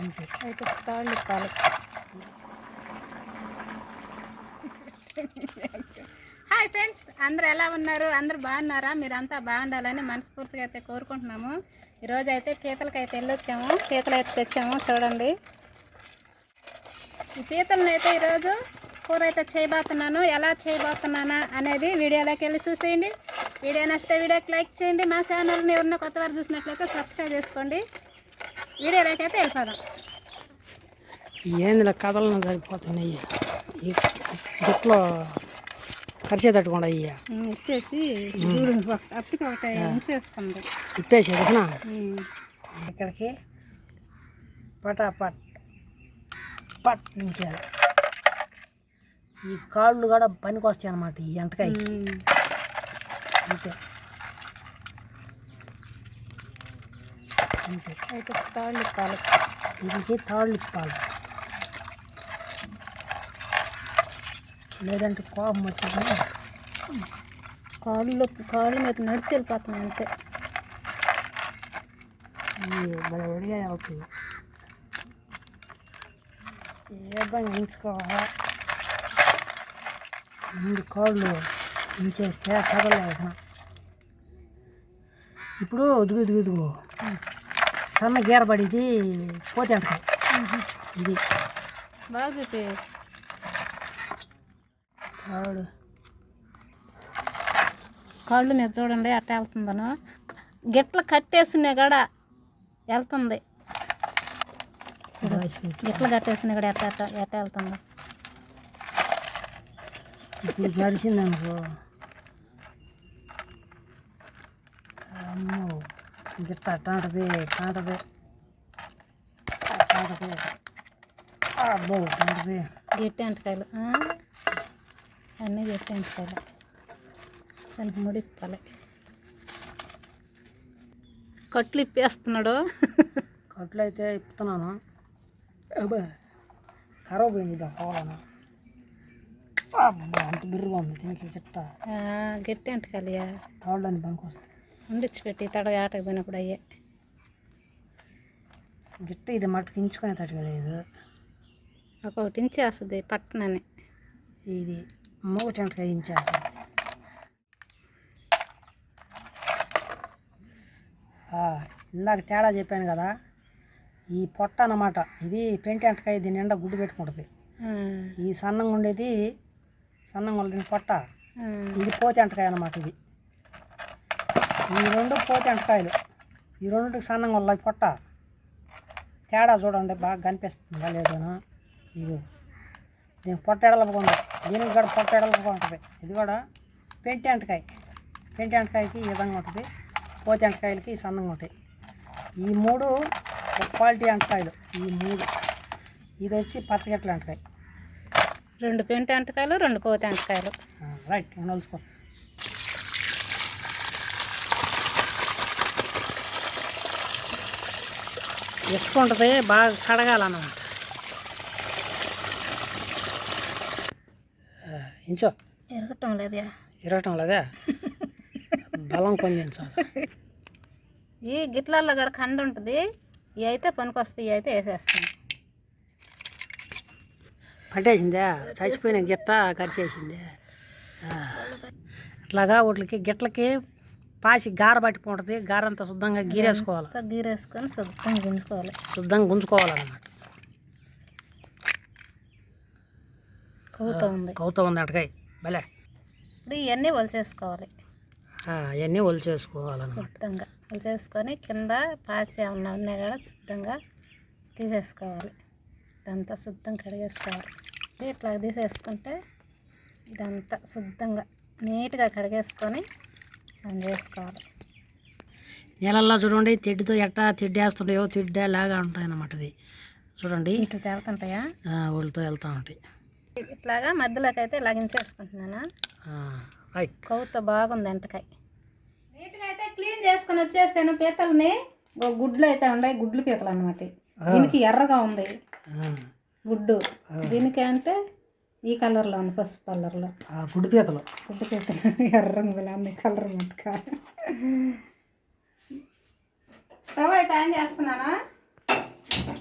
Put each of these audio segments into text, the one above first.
అయితే తాళ్ళు ఇప్పాలి hi friends అందరు ఎలా ఉన్నారు? అందరు బాగున్నారా? మీరంతా బాగుండాలని మనస్ఫూర్తిగా అయితే కోరుకుంటున్నాము. ఈరోజు అయితే పీతలకి అయితే వెళ్ళొచ్చాము. పీతలు అయితే తెచ్చాము చూడండి. ఈ పీతలను అయితే ఈరోజు కూర అయితే చేయబోతున్నాను. ఎలా చేయబోతున్నానా అనేది వీడియోలోకి వెళ్ళి చూసేయండి. వీడియో నచ్చితే వీడియోకి లైక్ చేయండి. మా ఛానల్ని ఎవరన్నా కొత్త వారు చూసినట్లయితే సబ్స్క్రైబ్ చేసుకోండి. వీడియోలోకి అయితే వెళ్ళిపోదాం ఏందిలా కథలను సరిపోతున్నాయి ఈ గుట్లో ఖర్చు తట్టుకుండా అయ్యా. ఇచ్చేసి అప్పటికి ఒకటి ఎదుగునా ఇక్కడికి పటాపట్ పట్ నుంచి ఈ కాళ్ళు కూడా పనికి వస్తాయి అన్నమాట ఈ ఎంటకాయ అంతే. అయితే తాళ్ళు ఇప్పాలి ఇది తాళ్ళు ఇప్పాలి లేదంటే కోపం వచ్చింది. కాళ్ళు కాళ్ళు మీద నడిచి వెళ్ళిపోతున్నాయి అంతే. భలే ఒడిగా అవుతుంది. ఏ విధంగా ముందు కాళ్ళు ఉంచేస్తే కదలేదు ఇప్పుడు ఉదుగు ఉదుగు ఉదుగు సన్న గీర పడిది పోతే అంటాయి ఇది బాగా కాళ్ళు మీద చూడండి అట్ట వెళ్తుందను గిట్ల కట్టేసిన కాడ వెళ్తుంది గిట్ల కట్టేసిన కూడా ఎట్ట ఎట్ట ఎట్ట వెళ్తుంది ఇప్పుడు గడిచింది అనుకో అమ్మో గిట్ట అట్టాంటది అట్టాంటది అట్టాంటది అబ్బో గట్టి అంటకాయలు? అన్నీ గట్టి అంటకాయలు దానికి ముడి ఇప్పాలి కట్లు ఇప్పేస్తున్నాడు కట్లు అయితే ఇప్పుతున్నాను ఖరాబ్ ఇది పోవాలను అబ్బా అంత బిర్రుగా ఉంది దీనికి గిట్ట గట్టి అంటకాయలుయా తాళ్ళని పనికి వస్తుంది ఉండిచ్చి పెట్టి తడవ ఆటకు పోయినప్పుడు అయ్యే. గిట్ట ఇది మట్టుకు ఇంచుకునే తట్టుకోలేదు ఒక్కొక్కటి ఇంచేస్తుంది పట్టణని ఇది మూగ టెంటకాయ ఇంచేస్తుంది. ఇందాక తేడా చెప్పాను కదా ఈ పొట్ట అన్నమాట ఇది పెంటి ఎంటకాయ దీని నిండా గుడ్డు పెట్టుకుంటుంది. ఈ సన్నంగా ఉండేది సన్నంగా ఉండేది పొట్ట. ఇది పోతే ఎంటకాయ అన్నమాట ఇది. ఈ రెండు పోతే ఎంటకాయలు ఈ రెండుకి సన్నంగా ఉన్నాయి పొట్ట. తేడా చూడండి బాగా కనిపిస్తుందా. లేదను ఇది దీనికి పొట్ట ఎడలపుగా ఉంది. దీనికి కూడా పొట్ట ఎడలపుగా ఉంటుంది. ఇది కూడా పెంటి ఎంటకాయ. పెంటి ఎంటకాయకి ఈ విధంగా ఉంటుంది. పోతే ఎంటకాయలకి సన్నంగా ఉంటాయి. ఈ మూడు క్వాలిటీ ఎంటకాయలు. ఈ మూడు. ఇది వచ్చి పచ్చగట్ల ఎంటకాయ. రెండు పెంటి అంటకాయలు రెండు పోతే అంటకాయలు ఆ, రైట్. నలుచుకో ఇసుక ఉంటుంది బాగా కడగాలన్నమాట. ఇంచో. ఎరగటం లేదయా ఇరగటం లేదా? బలం కొంచెం చాలు ఈ గిట్లల్లో కూడా కండ ఉంటుంది. ఇవి అయితే పనికొస్తాయి ఇవి అయితే వేసేస్తాం. పట్టేసిందా? చచ్చిపోయిన గిట్ట కరిచేసిందే. అట్లాగా వాటికి గిట్లకి పాసి గార పట్టిపోతుంది గార అంతా శుద్ధంగా గీరేసుకోవాలి. గీరేసుకొని శుద్ధం గుంజుకోవాలి. శుద్ధంగా గుంజుకోవాలన్నమాట. కూత ఉంది. కౌతం ఉంది అటకాయ భలే. ఇప్పుడు ఇవన్నీ వలిచేసుకోవాలి ఆ, అవన్నీ ఒలి చేసుకోవాలన్నమాట శుద్ధంగా వలిచేసుకొని కింద పాసి ఏమన్నా ఉన్నాయి కూడా శుద్ధంగా తీసేసుకోవాలి. ఇదంతా శుద్ధం కడిగేసుకోవాలి. ఇట్లా తీసేసుకుంటే ఇదంతా శుద్ధంగా నీట్గా కడిగేసుకొని మనం చేసుకోవాలి. నీళ్ళల్లో చూడండి తిడ్డితో ఎట్టా తిడ్డే లాగా ఉంటాయి అన్నమాట ఇది చూడండి. ఇటు తేలుతుంటాయా? ఆ, ఒళ్ళతో వెళ్తూ ఉంటాయి. ఇట్లాగా మధ్యలోకి అయితే లగించేసుకుంటున్నాను? ఆ, రైట్. కొవ్వుత బాగుంది ఎంటకాయ. నీట్గా అయితే క్లీన్ చేసుకొని వచ్చేసాను పీతల్ని. గుడ్లు అయితే ఉన్నాయి గుడ్లు పీతలు అనమాట దీనికి ఎర్రగా ఉంది ఆ, గుడ్డు. దీనికి అంటే ఈ కలర్లో ఉంది పసుపు కలర్లో. ఆ గుడ్డు పీతలు. గుడ్డు పీతలు. ఎర్రంగా ఉంది కలర్ మట్టుక స్టవ్ అయితే ఆన్ చేస్తున్నానా?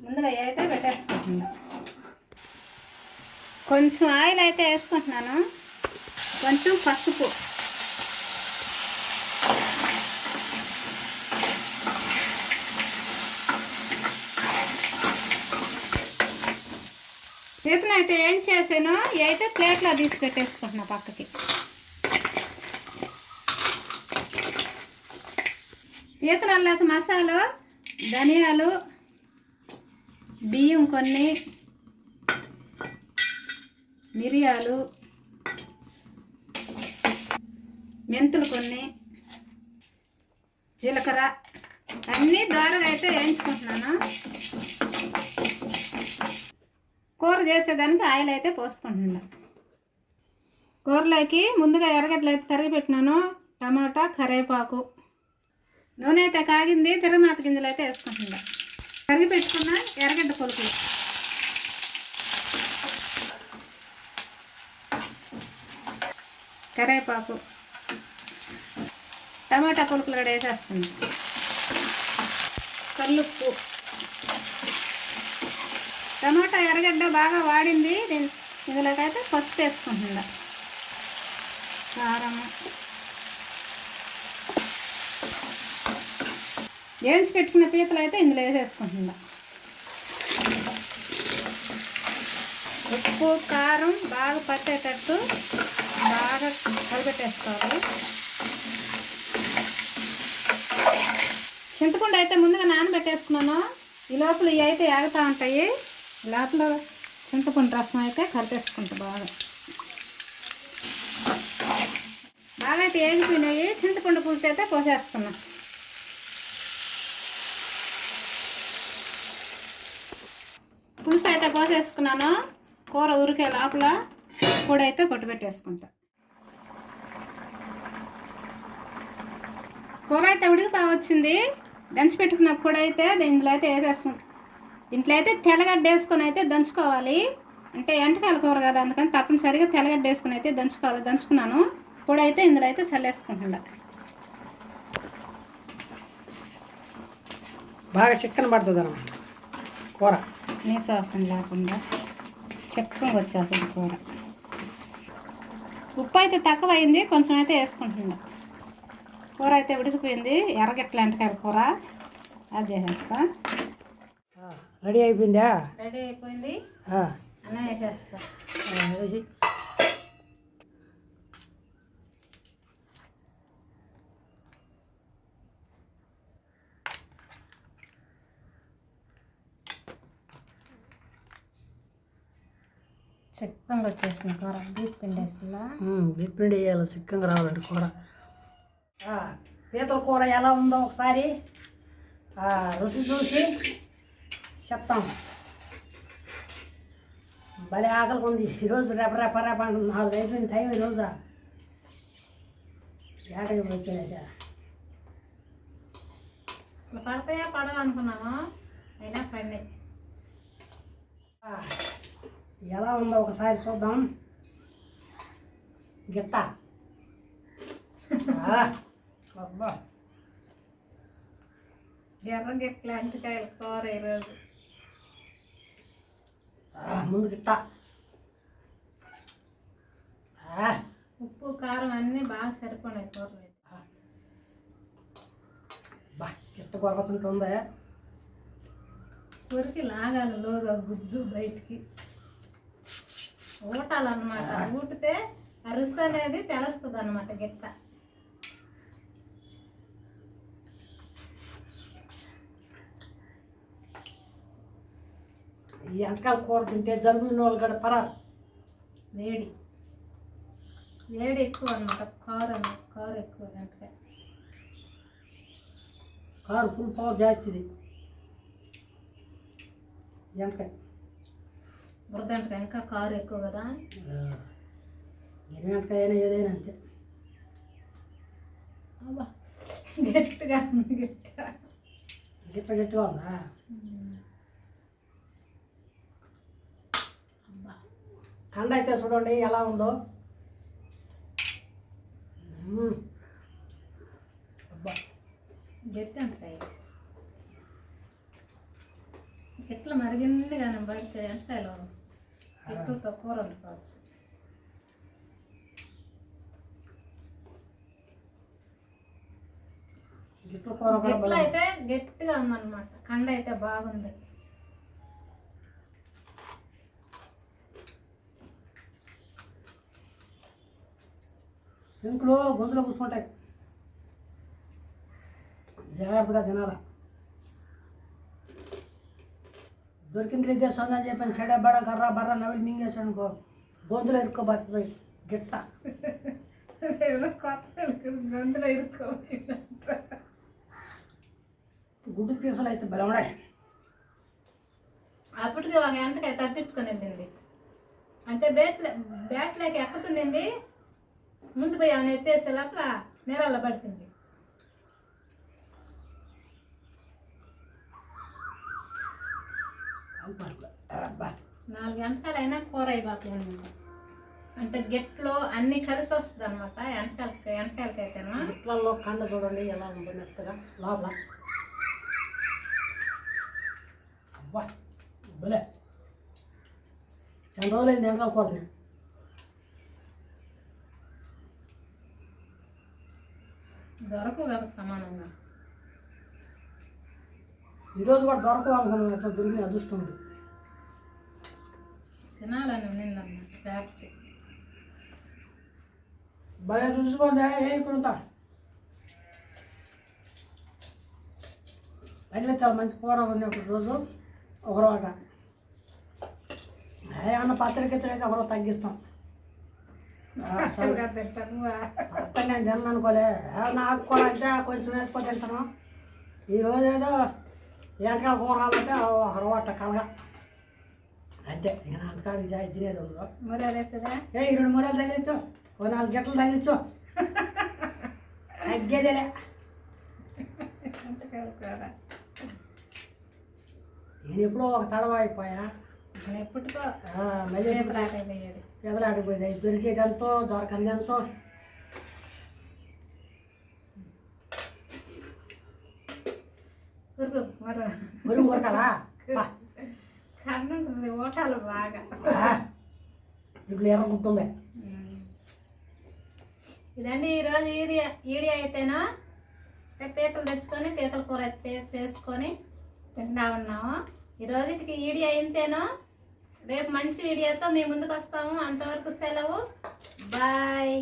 ముందుగా అయితే పెట్టేసుకుంటున్నా. కొంచెం ఆయిల్ అయితే వేసుకుంటున్నాను. కొంచెం పసుపు. చేసిన అయితే ఏం చేసాను అయితే ప్లేట్లో తీసి పెట్టేసుకుంటున్నా పక్కకి. పీతలలోకి మసాలా ధనియాలు బియ్యం కొన్ని మిరియాలు మెంతులు కొన్ని జీలకర్ర అన్నీ దోరగా అయితే వేయించుకుంటున్నాను. కూర చేసేదానికి ఆయిల్ అయితే పోసుకుంటున్నాను కూరలోకి ముందుగా ఎర్రగడ్డలు అయితే తరిగి పెట్టినాను టమాటా కరివేపాకు. నూనె అయితే కాగింది తిరగమాత గింజలు అయితే వేసుకుంటున్నా. తరిగి పెట్టుకున్న ఎర్రగడ్డ పొలుకులు కరేపాకు టమాటా పులుకులు కూడా వేసేస్తుంది కల్లుప్పు. టమాటా ఎర్రగడ్డ బాగా వాడింది. దీని ఇందులోకైతే పసుపు వేసుకుంటుందా కారం. వేయించి పెట్టుకున్న పీతలు అయితే ఇందులో వేసేసుకుంటుందా ఉప్పు కారం బాగా పట్టేటట్టు బాగా కలిపెట్టేసుకోవాలి చింతపండు అయితే ముందుగా నానబెట్టేసుకున్నాను. ఈ లోపల ఇవి అయితే ఆగుతూ ఉంటాయి. లోపల చింతపండు రసం అయితే కలిపేసుకుంటా బాగా. బాగా అయితే ఏగిపోయినాయి. చింతపండు పులుసు అయితే పోసేస్తున్నా. పులుసు అయితే పోసేసుకున్నాను. కూర ఉరికే లోపల పొడి అయితే కొట్టు పెట్టేసుకుంటా. కూర అయితే ఉడికి బాగా వచ్చింది. దంచి పెట్టుకున్న పొడి అయితే దీనిలో అయితే వేసేసుకుంటా. దీంట్లో అయితే తెల్లగడ్డ వేసుకొని అయితే దంచుకోవాలి. అంటే ఎంటకాయల కూర కదా అందుకని తప్పనిసరిగా తెల్లగడ్డ వేసుకొని అయితే దంచుకోవాలి. దంచుకున్నాను. పొడి అయితే ఇందులో అయితే చల్లేసుకుంటున్నా. బాగా చిక్కన పడుతుంది అన్నమాట కూర. నీసు అవసరం లేకుండా చిక్కగా వచ్చేస్తుంది కూర. ఉప్పు అయితే తక్కువ అయింది కొంచెం అయితే వేసుకుంటున్నా. కూర అయితే ఉడికిపోయింది. ఎర్రగట్ల ఎంటకాయల కూర. అది చేసేస్తా. ఆ, రెడీ అయిపోయిందా? రెడీ అయిపోయింది. అన్నం వేసేస్తా. వేసి. చిక్కగా వచ్చేసింది కూర. డీప్ పిండేసిందా ఉమ్, బిప్పిండి వేయాలి. చిక్కగా రావాలండి కూర. ఆ, పీతల కూర ఎలా ఉందో ఒకసారి రుచి చూసి చెప్తాం. భలే ఆకలి ఉంది. ఈరోజు రేప రేప రేప. నాలుగు అయిపోయింది టైం ఈరోజు ఏటకి వచ్చేదా అసలు పడతాయా పడవ అనుకున్నాను. అయినా పడినాయి. ఎలా ఉందో ఒకసారి చూద్దాం. గిట్ట. ఆ, అబ్బా. ఎర్రగట్ల ఎంటకాయల కూర ఈరోజు. ముందు గిట్ట ఆ, ఉప్పు కారం అన్నీ బాగా సరిపోయినాయి కూరలు. బా గిట్ట కొరకుతుంటుందే కొరికి లాగాలి లోగా గుజ్జు బయటికి. ఊటాలన్నమాట. ఊటితే అరుసు అనేది తెలుస్తుంది అనమాట గిట్ట. ఈ ఎంటకాల కూర తింటే జలుబున్న వాళ్ళు కూడా పరారు. వేడి. వేడి ఎక్కువ అనమాట కారు అన్న కారు ఎక్కువ గంటకాయ కారు ఫుల్ పవర్ జాస్తిది ఎంటకాయ బురద ఎంటకాయ ఇంకా కారు ఎక్కువ కదా. ఎంటకాయ అయినా ఏదైనా అంతే. గట్టిగా ఉంది గట్టిగా. గిట్ట గట్టిగా ఉందా అబ్బా కండ అయితే చూడండి ఎలా ఉందో. గట్టి ఇట్లా మరిగింది కానీ పడితే అంటే ఇట్లతో కూర వండుకోవచ్చు అయితే గట్టిగా ఉందన్నమాట. కండ అయితే బాగుంది. పెంకులు గొంతులో కూర్చుంటాయి. జాగ్రత్తగా తినాల. దొరికింది ఇద్దేస్తుంది అని చెప్పాను సెడ బడ కర్ర బర్ర నవిలి మింగేసాడు అనుకో గొంతులో ఇరుక్కోబడుతుంది గిట్ట. గొంతులో ఇరుక్కో గుడ్డు పీసలు అయితే బలమడాయి అప్పటికి ఒక గంటకి తప్పించుకొని వెళ్ళింది అంటే బేట్లే బ్యాట్లోకి ఎక్కుతుంది ముందు పోయి ఆమె ఎత్తేసే లోపల నేరాల్లో పడుతుంది నాలుగు గంటలైనా కూర అయిపోతుంది అంటే గెట్లో అన్ని కలిసి వస్తుంది అనమాట ఎంటకాయలకి అయితేనా? ఇట్లలో కండ చూడండి ఎలా ఉంది మెత్తగా. లోపల. అబ్బా భలే. చాలా రోజులైంది ఎండలో కూర దొరకవు కదా సమానంగా. ఈరోజు కూడా దొరకవు అనుకున్నాం ఎట్లా దొరికిన అదృష్టం ఉంది తినాలని ఉన్నిందన్నమాట ఫ్యాక్టరీ. భలే చూసుకోండి ఏ కొనుతా అయితే చాలా మంచి కూర ఉన్నప్పుడు రోజు ఒకరో అట ఏమన్నా పచ్చడి గిచ్చడి అయితే ఒకరో తగ్గిస్తాం. అత్త నేను తిన్నాను అనుకోలే. ఏమన్నా ఆకుకూర అంటే కొంచెం వేసుకొని తింటాను. ఈరోజు ఏదో ఎంటకాల కూర కాబట్టి ఒక రోట కలగా. అంతే. ఇక నా అంతకాడికి జాయి తినేది వేస్తుందా ఏ ఈ రెండు మూరలు తగిలించు. ఓ నాలుగు గంటలు తగిలించు. తగ్గేదేలే. నేను ఎప్పుడో ఒక తడవ అయిపోయా. నేను ఎప్పటికో ఆ, మళ్ళీ దొరికేది ఎంతో దొరకంది ఎంతో ఉరుకు మరో ఊరకలా కన్ను ఉంటుంది ఓటాలు బాగా. ఇప్పుడు ఇదండి ఈరోజు ఈడియా ఈడియా అయితేనో. పీతలు తెచ్చుకొని పీతల కూర చేసుకొని తింటా ఉన్నాము. ఈ రోజుకి ఈడియా అయితేనో రేపు మంచి వీడియోతో మీ ముందుకు వస్తాము. అంతవరకు సెలవు. బాయ్.